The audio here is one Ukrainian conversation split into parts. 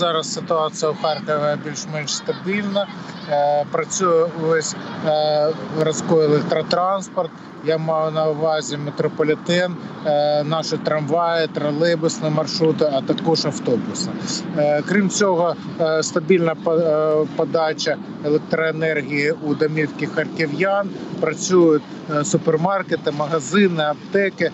зараз ситуація у Харкові більш-менш стабільна. Е, Працює увесь е, городський електротранспорт. Я маю на увазі метрополітен, е, наші трамваї, тролейбусні маршрути, а також автобуси. Крім цього, стабільна подача електроенергії у домівки харків'ян. Працюють супермаркети, магазини, аптеки,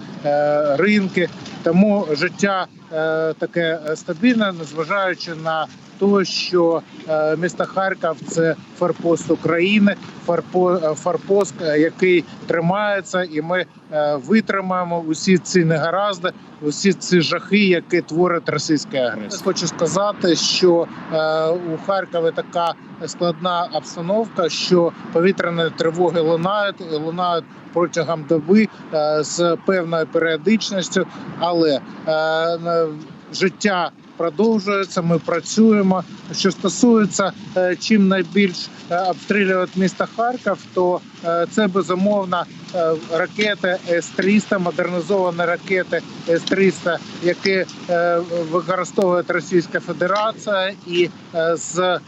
ринки. Тому життя е, таке стабільне, незважаючи на те, що е, місто Харків це форпост України, е, форпост, е, який тримається, і ми витримаємо усі ці негаразди, усі ці жахи, які творить російська агресія. Хочу сказати, що у Харкові така складна обстановка, що повітряні тривоги лунають лунають протягом доби з певною періодичністю, але життя продовжується. Ми працюємо. Що стосується е, чим найбільш е, обстрілюють місто Харків, то е, це безумовно ракети С-300, модернізовані ракети С-300, які використовує Російська Федерація, і з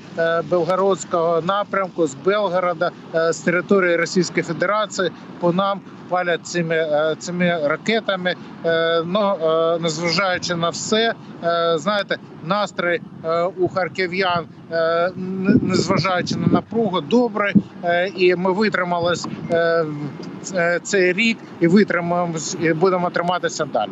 Белгородського напрямку, з Белгорода, з території Російської Федерації по нам палять цими, е, цими ракетами. Е, Ну, е, незважаючи на все, знаєте, настрій у харків'ян, незважаючи на напругу, добре, і ми витримались в- е, цей рік і витримаємось, і будемо триматися далі.